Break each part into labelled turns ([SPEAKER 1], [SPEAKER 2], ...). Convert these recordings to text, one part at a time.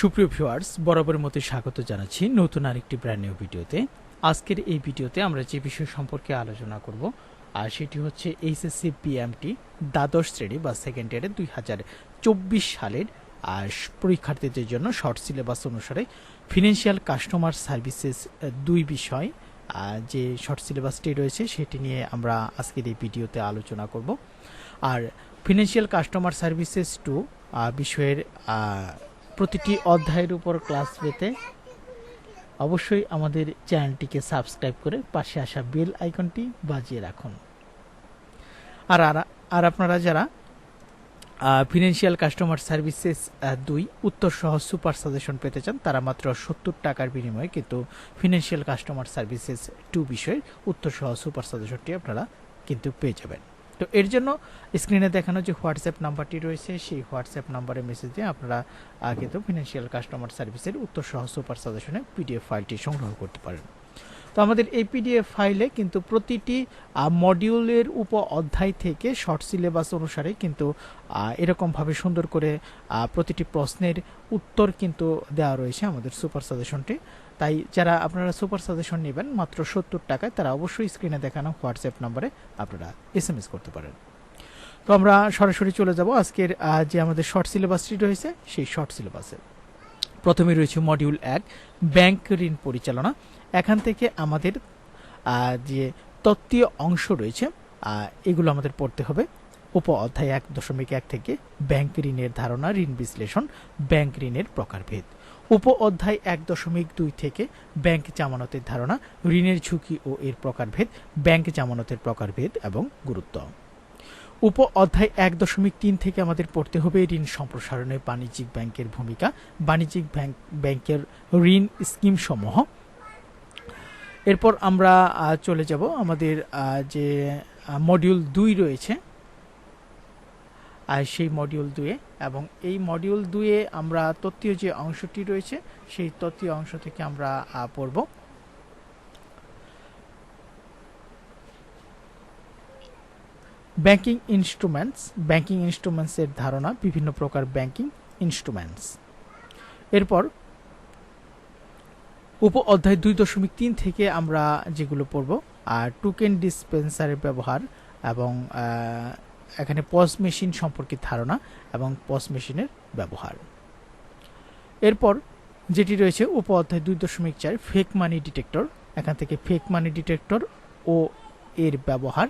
[SPEAKER 1] সুপ্রিয় ভিউয়ার্স, বরাবরের মতো স্বাগত জানাচ্ছি নতুন আরেকটি ব্র্যান্ড নিউ ভিডিওতে। আজকের এই ভিডিওতে আমরা যে বিষয় সম্পর্কে আলোচনা করব, আর সেটি হচ্ছে এইচএসসি পিএমটি দ্বাদশ শ্রেণি বা সেকেন্ড ইয়ারে দুই হাজার চব্বিশ সালের, আর পরীক্ষার্থীদের জন্য শর্ট সিলেবাস অনুসারে ফিনান্সিয়াল কাস্টমার সার্ভিসেস দুই বিষয় যে শর্ট সিলেবাসটি রয়েছে সেটি নিয়ে আমরা আজকের এই ভিডিওতে আলোচনা করব। আর ফিনান্সিয়াল কাস্টমার সার্ভিসেস টু বিষয়ের প্রতিটি অধ্যায়ের উপর ক্লাস পেতে অবশ্যই আমাদের চ্যানেলটিকে সাবস্ক্রাইব করে পাশে আসা বেল আইকনটি বাজিয়ে রাখুন। আর আর- আপনারা যারা ফিনান্সিয়াল কাস্টমার সার্ভিসেস দুই, উত্তর সহ সুপার সাজেশন পেতে চান, তারা মাত্র সত্তর টাকার বিনিময়ে কিন্তু ফিনান্সিয়াল কাস্টমার সার্ভিসেস টু বিষয়ের উত্তর সহ সুপার সাজেশনটি আপনারা কিন্তু পেয়ে যাবেন। তো এর জন্য স্ক্রিনে দেখানো যে হোয়াটসঅ্যাপ নাম্বারটি রয়েছে, সেই হোয়াটসঅ্যাপ নাম্বারে মেসেজ দিয়ে আপনারা কিন্তু ফিনান্সিয়াল কাস্টমার সার্ভিসের উত্তর সহ সুপার সাজেশনে পিডিএফ ফাইলটি সংগ্রহ করতে পারেন। তো আমাদের এই পিডিএফ ফাইলে কিন্তু প্রতিটি মডিউলের উপ অধ্যায় থেকে শর্ট সিলেবাস অনুসারে কিন্তু এরকমভাবে সুন্দর করে প্রতিটি প্রশ্নের উত্তর কিন্তু দেওয়া রয়েছে আমাদের সুপার সাজেশনটি তাই যারা আপনারা সুপার সাজেশন নেবেন মাত্র সত্তর টাকায়, তারা অবশ্যই স্ক্রিনে দেখানো হোয়াটসঅ্যাপ নম্বরে আপনারা এস এম এস করতে পারেন। তো আমরা সরাসরি চলে যাব আজকের যে আমাদের শর্ট সিলেবাসটি রয়েছে, সেই শর্ট সিলেবাসে প্রথমে রয়েছে মডিউল এক ব্যাংক ঋণ পরিচালনা। এখান থেকে আমাদের যে তত্ত্বীয় অংশ রয়েছে এগুলো আমাদের পড়তে হবে। উপ অধ্যায় এক দশমিক এক থেকে ব্যাংক ঋণের ধারণা, ঋণ বিশ্লেষণ, ব্যাংক ঋণের প্রকারভেদ। উপ অধ্যায় এক দশমিক দুই থেকে ব্যাংক জামানতের ধারণা, ঋণের ঝুঁকি ও এর প্রকারভেদ, ব্যাংক জামানতের প্রকারভেদ এবং গুরুত্ব। উপ অধ্যায় এক দশমিক তিন থেকে আমাদের পড়তে হবে ঋণ সম্প্রসারণে বাণিজ্যিক ব্যাংকের ভূমিকা, বাণিজ্যিক ব্যাংক, ব্যাংকের ঋণ স্কিম সমূহ এরপর আমরা চলে যাব। আমাদের যে মডিউল দুই রয়েছে আর সেই মডিউল দুয়ে। এবং এই মডিউল দুয়ে আমরা তত্ত্বীয় যে অংশটি রয়েছে, সেই তত্ত্বীয় অংশ থেকে আমরা পড়ব। ব্যাংকিং ইনস্ট্রুমেন্টস, ব্যাংকিং ইনস্ট্রুমেন্টসের ধারণা, বিভিন্ন প্রকার ব্যাংকিং ইনস্ট্রুমেন্টস। এরপর উপ অধ্যায় দুই দশমিক তিন থেকে আমরা যেগুলো পড়ব, আর টুকেন ডিসপেন্সারের ব্যবহার এবং এখানে পজ মেশিন সম্পর্কে ধারণা এবং পজ মেশিনের ব্যবহার। এরপর যেটি রয়েছে উপ অধ্যায় দুই দশমিক চার ফেক মানি ডিটেক্টর এখান থেকে ফেক মানি ডিটেক্টর ও এর ব্যবহার।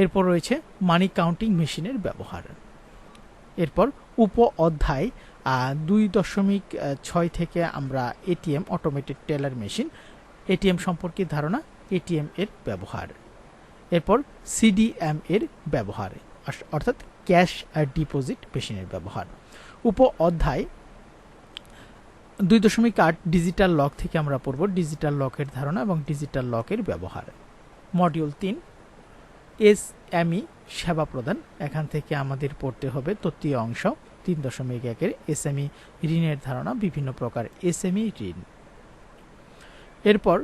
[SPEAKER 1] এরপর রয়েছে মানি কাউন্টিং মেশিনের ব্যবহার। এরপর উপ অধ্যায় দুই দশমিক ছয় থেকে আমরা ATM automated teller machine ATM সম্পর্কে ধারণা, এটিএম এর ব্যবহার। এরপর সিডিএম এর ব্যবহার অর্থাৎ ক্যাশ ডিপোজিট মেশিনের ব্যবহার। উপ অধ্যায়, দুই দশমিক আট ডিজিটাল লক থেকে আমরা পড়ব ডিজিটাল লকের ধারণা এবং ডিজিটাল লকের ব্যবহার। মডিউল তিন এস এমই সেবা প্রদান, এখান থেকে আমাদের পড়তে হবে তত্ত্বীয় অংশ। তিন দশমিক একের এসএমই ঋণের ধারণা বিভিন্ন প্রকার এসএমই ঋণ। এরপর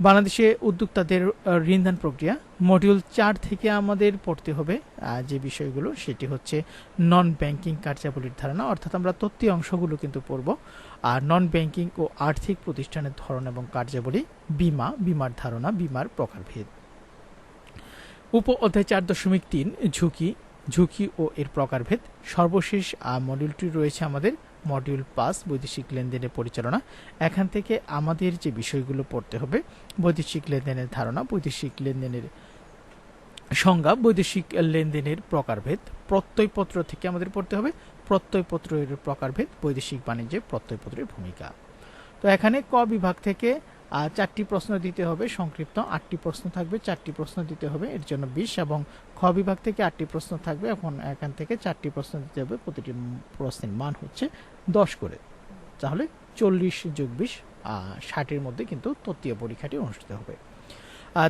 [SPEAKER 1] বাংলাদেশে উদ্যোক্তাদের ঋণদান প্রক্রিয়া। মডিউল চার থেকে আমাদের পড়তে হবে যে বিষয়গুলো সেটি হচ্ছে নন ব্যাংকিং কার্যাবলীর ধারণা, অর্থাৎ আমরা তত্ত্বীয় অংশগুলো কিন্তু পড়ব। আর নন ব্যাংকিং ও আর্থিক প্রতিষ্ঠানের ধরন এবং কার্যাবলী, বিমা, বিমার ধারণা, বিমার প্রকারভেদ। উপ অধ্যায় চার দশমিক তিন, ঝুঁকি ঝুঁকি ও এর প্রকারভেদ। সর্বশেষ মডিউলটি রয়েছে আমাদের মডিউল পাঁচ বৈদেশিক লেনদেনের পরিচালনা। এখান থেকে আমাদের যে বিষয়গুলো পড়তে হবে, বৈদেশিক লেনদেনের ধারণা, বৈদেশিক লেনদেনের সংজ্ঞা, বৈদেশিক লেনদেনের প্রকারভেদ, প্রত্যয়পত্র থেকে আমাদের পড়তে হবে। প্রত্যয়পত্রের প্রকারভেদ, বৈদেশিক বাণিজ্যে প্রত্যয়পত্রের ভূমিকা। তো এখানে ক বিভাগ থেকে আহ, চারটি প্রশ্ন দিতে হবে সংক্ষিপ্ত। আটটি প্রশ্ন থাকবে চারটি প্রশ্ন দিতে হবে এর জন্য বিশ এবং খ বিভাগ থেকে আটটি প্রশ্ন থাকবে এখন এখান থেকে চারটি প্রশ্ন দিতে হবে প্রতিটি প্রশ্নের মান হচ্ছে দশ করে। তাহলে চল্লিশ যোগ বিশ ষাটের মধ্যে কিন্তু তত্ত্বীয় পরীক্ষাটি অনুষ্ঠিত হবে।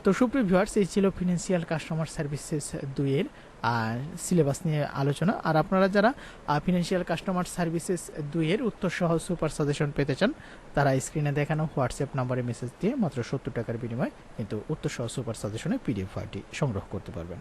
[SPEAKER 1] তো সুপ্রিয় ভিউয়ার্স এই ছিল ফিনান্সিয়াল কাস্টমার সার্ভিসেস দুইয়ের আর সিলেবাস নিয়ে আলোচনা। আর আপনারা যারা ফিনান্সিয়াল কাস্টমার সার্ভিসেস দুইয়ের উত্তর সহ সুপার সাজেশন পেতে চান, তারা স্ক্রিনে দেখানো হোয়াটসঅ্যাপ নাম্বারে মেসেজ দিয়ে মাত্র সত্তর টাকার বিনিময়ে কিন্তু উত্তর সহ সুপার সাজেশনে পিডিএফ ফাইলটি সংগ্রহ করতে পারবেন।